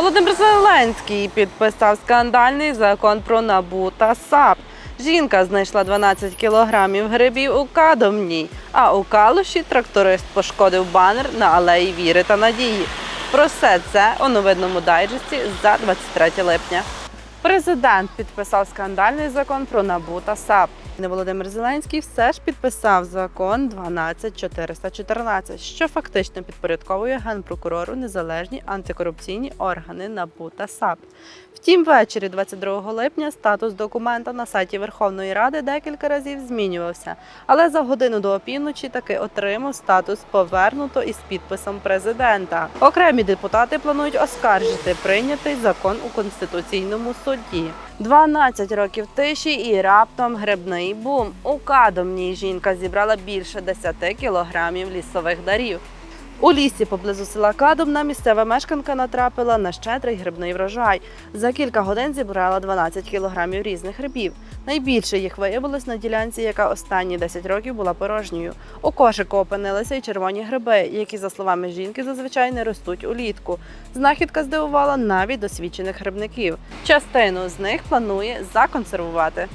Володимир Зеленський підписав скандальний закон про НАБУ та САП. Жінка знайшла 12 кілограмів грибів у Кадомній, а у Калуші тракторист пошкодив банер на алеї Віри та Надії. Про все це у новинному дайджесті за 23 липня. Президент підписав скандальний закон про НАБУ та САП. Володимир Зеленський все ж підписав закон 12414, що фактично підпорядковує генпрокурору незалежні антикорупційні органи НАБУ та САП. Втім, ввечері 22 липня статус документа на сайті Верховної Ради декілька разів змінювався, але за годину до опівночі таки отримав статус повернуто із підписом президента. Окремі депутати планують оскаржити прийнятий закон у конституційному суді. 12 років тиші і раптом грибний бум. У Кадомній жінка зібрала більше 10 кілограмів лісових дарів. У лісі поблизу села Кадомна місцева мешканка натрапила на щедрий грибний врожай. За кілька годин зібрала 12 кілограмів різних грибів. Найбільше їх виявилось на ділянці, яка останні 10 років була порожньою. У кошику опинилися й червоні гриби, які, за словами жінки, зазвичай не ростуть улітку. Знахідка здивувала навіть досвідчених грибників. Частину з них планує законсервувати.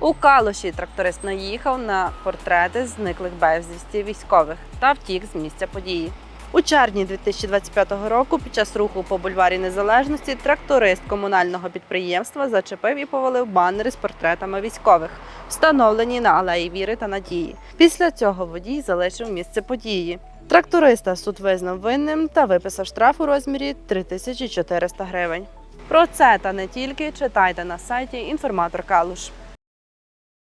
У Калуші тракторист наїхав на портрети зниклих безвісті військових та втік з місця події. У червні 2025 року під час руху по бульварі Незалежності тракторист комунального підприємства зачепив і повалив банери з портретами військових, встановлені на алеї Віри та Надії. Після цього водій залишив місце події. Тракториста суд визнав винним та виписав штраф у розмірі 3400 гривень. Про це та не тільки читайте на сайті інформатор Калуш.